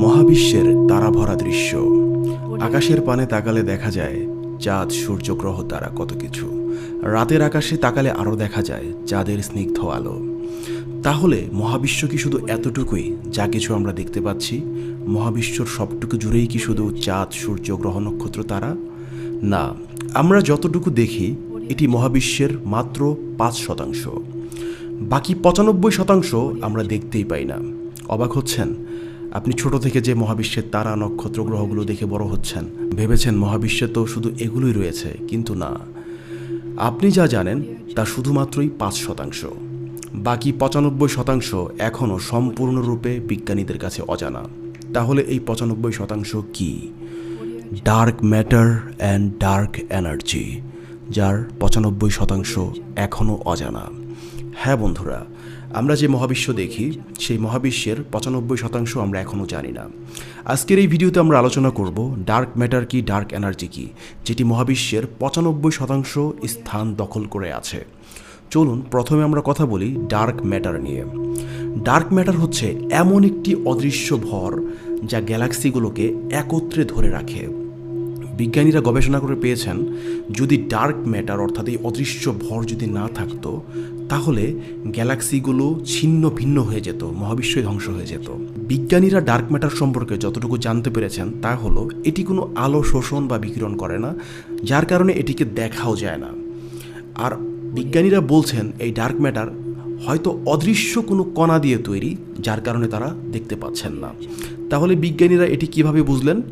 মহাবিশ্বের তারাভরা দৃশ্য। আকাশের পানে তাকালে দেখা যায় চাঁদ সূর্য গ্রহ তারা কত কিছু। রাতের আকাশে তাকালে আরও দেখা যায় চাঁদের স্নিগ্ধ আলো। তাহলে মহাবিশ্ব কি শুধু এতটুকুই যা কিছু আমরা দেখতে পাচ্ছি? মহাবিশ্বর সবটুকু জুড়েই কি শুধু চাঁদ সূর্য গ্রহ নক্ষত্র তারা? না আমরা যতটুকু দেখি এটি মহাবিশ্বের মাত্র পাঁচ শতাংশ। বাকি পঁচানব্বই শতাংশ আমরা দেখতেই পাই না। অবাক হচ্ছেন? আপনি ছোট থেকে যে মহাবিশ্বের তারা নক্ষত্র গ্রহগুলো দেখে বড় হচ্ছেন, ভেবেছেন মহাবিশ্বে তো শুধু এগুলোই রয়েছে, কিন্তু না। আপনি যা জানেন, তা শুধুমাত্রই পাঁচ শতাংশ। বাকি পঁচানব্বই শতাংশ এখনও সম্পূর্ণরূপে বিজ্ঞানীদের কাছে অজানা। তাহলে এই পঁচানব্বই শতাংশ কি? Dark matter and dark energy যার পঁচানব্বই শতাংশ এখনও অজানা। হ্যাঁ বন্ধুরা, আমরা যে মহাবিশ্ব দেখি, সেই মহাবিশ্বের পঁচানব্বই শতাংশ আমরা এখনও জানি না। আজকের এই ভিডিওতে আমরা আলোচনা করব ডার্ক ম্যাটার কি, ডার্ক এনার্জি কি, যেটি মহাবিশ্বের পঁচানব্বই শতাংশ স্থান দখল করে আছে। চলুন প্রথমে আমরা কথা বলি ডার্ক ম্যাটার নিয়ে। ডার্ক ম্যাটার হচ্ছে এমন একটি অদৃশ্য ভর যা গ্যালাক্সিগুলোকে একত্রে ধরে রাখে। বিজ্ঞানীরা গবেষণা করে পেয়েছেন, যদি ডার্ক ম্যাটার অর্থাৎ এই অদৃশ্য ভর যদি না থাকতো, তাহলে গ্যালাক্সিগুলো ছিন্ন ভিন্ন হয়ে যেত মহাবিশ্বই ধ্বংস হয়ে যেত। বিজ্ঞানীরা ডার্ক ম্যাটার সম্পর্কে যতটুকু জানতে পেরেছেন, তা হলো এটি কোনো আলো শোষণ বা বিকিরণ করে না, যার কারণে এটিকে দেখাও যায় না। আর বিজ্ঞানীরা বলছেন, এই ডার্ক ম্যাটার হয়তো অদৃশ্য কোনো কণা দিয়ে তৈরি, যার কারণে তারা দেখতে পাচ্ছেন না। তাহলে বিজ্ঞানীরা এটি কীভাবে বুঝলেন?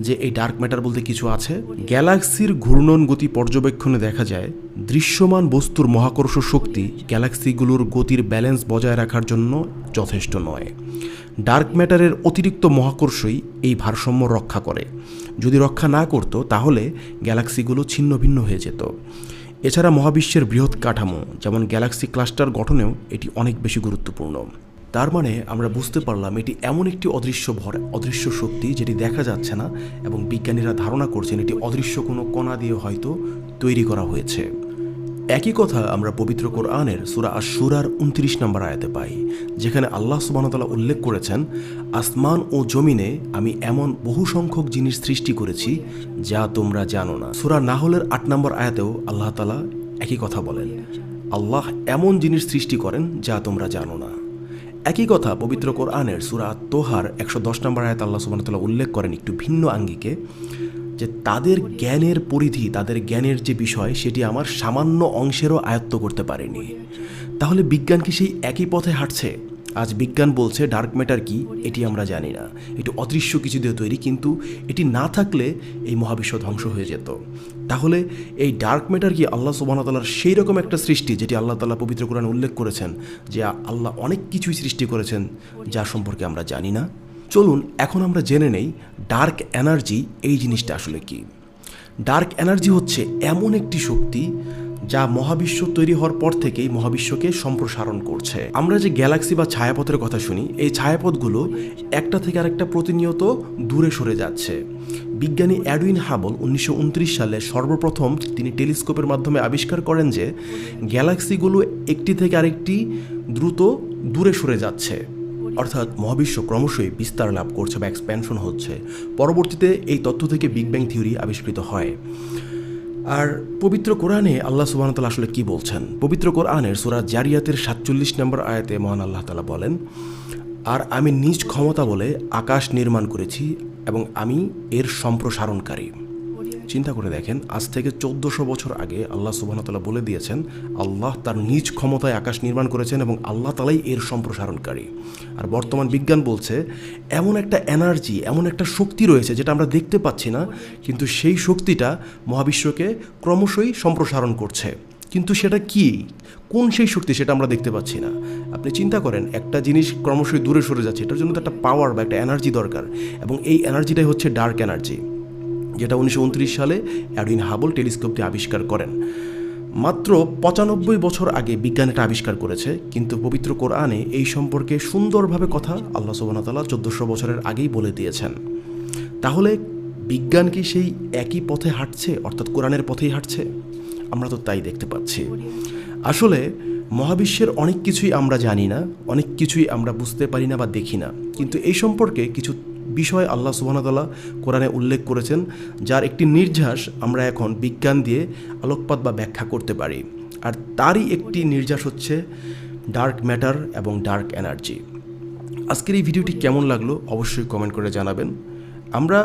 যে এই ডার্ক ম্যাটার বলতে কিছু আছে? গ্যালাক্সির ঘূর্ণন গতি পর্যবেক্ষণে দেখা যায়, দৃশ্যমান বস্তুর মহাকর্ষ শক্তি গ্যালাক্সিগুলোর গতির ব্যালেন্স বজায় রাখার জন্য যথেষ্ট নয়। ডার্ক ম্যাটারের অতিরিক্ত মহাকর্ষই এই ভারসাম্য রক্ষা করে। যদি রক্ষা না করতো, তাহলে গ্যালাক্সিগুলো ছিন্ন ভিন্ন হয়ে যেত। এছাড়া মহাবিশ্বের বৃহৎ কাঠামো, যেমন গ্যালাক্সি ক্লাস্টার গঠনেও এটি অনেক বেশি গুরুত্বপূর্ণ। তার মানে আমরা বুঝতে পারলাম এটি এমন একটি অদৃশ্য ভর, অদৃশ্য শক্তি যেটি দেখা যাচ্ছে না এবং বিজ্ঞানীরা ধারণা করছেন এটি অদৃশ্য কোনো কণা দিয়ে হয়তো তৈরি করা হয়েছে। একই কথা আমরা পবিত্র কোরআনের সুরা আশুরার উনত্রিশ নম্বর আয়াতে পাই, যেখানে আল্লাহ সুবাহতাল্লাহ উল্লেখ করেছেন, আসমান ও জমিনে আমি এমন বহু সংখ্যক জিনিস সৃষ্টি করেছি যা তোমরা জানো না। সুরা নাহলের আট নম্বর আয়াতেও আল্লাহ তালা একই কথা বলেন, আল্লাহ এমন জিনিস সৃষ্টি করেন যা তোমরা জানো না। একই কথা পবিত্র কোরআনের সুরা তোহার একশো দশ নম্বর আয়াত আল্লাহ সুবাহতাল্লাহ উল্লেখ করেন একটু ভিন্ন আঙ্গিকে, যে তাদের জ্ঞানের পরিধি, তাদের জ্ঞানের যে বিষয়, সেটি আমার সামান্য অংশেরও আয়ত্ত করতে পারেনি। তাহলে বিজ্ঞান কি সেই একই পথে হাঁটছে? আজ বিজ্ঞান বলছে ডার্ক ম্যাটার কি, এটি আমরা জানি না। এটি অদৃশ্য কিছু দিয়ে তৈরি, কিন্তু এটি না থাকলে এই মহাবিশ্ব ধ্বংস হয়ে যেত। তাহলে এই ডার্ক ম্যাটার কি আল্লাহ সুবাহতাল্লার সেই রকম একটা সৃষ্টি, যেটি আল্লাহ তাল্লাহ পবিত্র কোরআন উল্লেখ করেছেন, যে আল্লাহ অনেক কিছুই সৃষ্টি করেছেন, যা সম্পর্কে আমরা জানি না? চলুন, এখন আমরা জেনে নেই ডার্ক এনার্জি এই জিনিসটা আসলে কি। ডার্ক এনার্জি হচ্ছে এমন একটি শক্তি যা মহাবিশ্ব তৈরি হওয়ার পর থেকেই মহাবিশ্বকে সম্প্রসারণ করছে। আমরা যে গ্যালাক্সি বা ছায়াপথের কথা শুনি, এই ছায়াপথগুলো একটা থেকে আরেকটা প্রতিনিয়ত দূরে সরে যাচ্ছে। বিজ্ঞানী অ্যাডুইন হাবল উনিশশো উনত্রিশ সালে সর্বপ্রথম তিনি টেলিস্কোপের মাধ্যমে আবিষ্কার করেন যে, গ্যালাক্সিগুলো একটি থেকে আরেকটি দ্রুত দূরে সরে যাচ্ছে। অর্থাৎ মহাবিশ্ব ক্রমশই বিস্তার লাভ করছে বা এক্সপ্যানশন হচ্ছে। পরবর্তীতে এই তথ্য থেকে বিগ ব্যাং থিওরি আবিষ্কৃত হয়। আর পবিত্র কোরআনে আল্লাহ সুবাহতাল আসলে কি বলছেন? পবিত্র কোরআনের সুরা জারিয়াতের সাতচল্লিশ নম্বর আয়াতে মহান আল্লাহ তালা বলেন, আর আমি নিজ ক্ষমতা বলে আকাশ নির্মাণ করেছি এবং আমি এর সম্প্রসারণকারী। চিন্তা করে দেখেন, আজ থেকে চোদ্দশো বছর আগে আল্লাহ সুবাহতাল্লাহ বলে দিয়েছেন, আল্লাহ তার নিজ ক্ষমতায় আকাশ নির্মাণ করেছেন এবং আল্লাহ তালাই এর সম্প্রসারণকারী। আর বর্তমান বিজ্ঞান বলছে, এমন একটা এনার্জি এমন একটা শক্তি রয়েছে যেটা আমরা দেখতে পাচ্ছি না, কিন্তু সেই শক্তিটা মহাবিশ্বকে ক্রমশই সম্প্রসারণ করছে। কিন্তু সেটা কি? কোন সেই শক্তি সেটা আমরা দেখতে পাচ্ছি না। আপনি চিন্তা করেন, একটা জিনিস ক্রমশই দূরে সরে যাচ্ছে, এটার জন্য তো একটা পাওয়ার বা একটা এনার্জি দরকার, এবং এই এনার্জিটাই হচ্ছে ডার্ক এনার্জি যেটা উনিশশো উনত্রিশ সালে অ্যাডুইন হাবল টেলিস্কোপ দিয়ে আবিষ্কার করেন। মাত্র পঁচানব্বই বছর আগে বিজ্ঞান এটা আবিষ্কার করেছে, কিন্তু পবিত্র কোরআনে এই সম্পর্কে সুন্দরভাবে কথা আল্লাহ সুবাহতাল্লাহ চোদ্দোশো বছরের আগেই বলে দিয়েছেন। তাহলে বিজ্ঞান কি সেই একই পথে হাঁটছে, অর্থাৎ কোরআনের পথেই হাঁটছে? আমরা তো তাই দেখতে পাচ্ছি। আসলে মহাবিশ্বের অনেক কিছুই আমরা জানি না, অনেক কিছুই আমরা বুঝতে পারি না বা দেখি না, কিন্তু এই সম্পর্কে কিছু বিষয় আল্লাহ সুবাহতাল্লাহ কোরআনে উল্লেখ করেছেন, যার একটি নির্যাস আমরা এখন বিজ্ঞান দিয়ে আলোকপাত বা ব্যাখ্যা করতে পারি। আর তারই একটি নির্যাস হচ্ছে ডার্ক ম্যাটার এবং ডার্ক এনার্জি আজকের এই ভিডিওটি কেমন লাগল অবশ্যই কমেন্ট করে জানাবেন। আমরা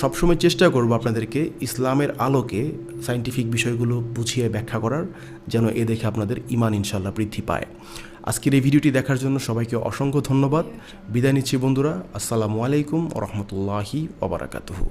সবসময় চেষ্টা করব আপনাদেরকে ইসলামের আলোকে সাইন্টিফিক বিষয়গুলো বুঝিয়ে ব্যাখ্যা করার, যেন এ দেখে আপনাদের ইমান ইনশাল্লাহ বৃদ্ধি পায়। আজকের এই ভিডিওটি দেখার জন্য সবাইকে অসংখ্য ধন্যবাদ। বিদায় নিচ্ছি বন্ধুরা। আসসালামু আলাইকুম রহমতুল্লাহি ওবরাকাতুহু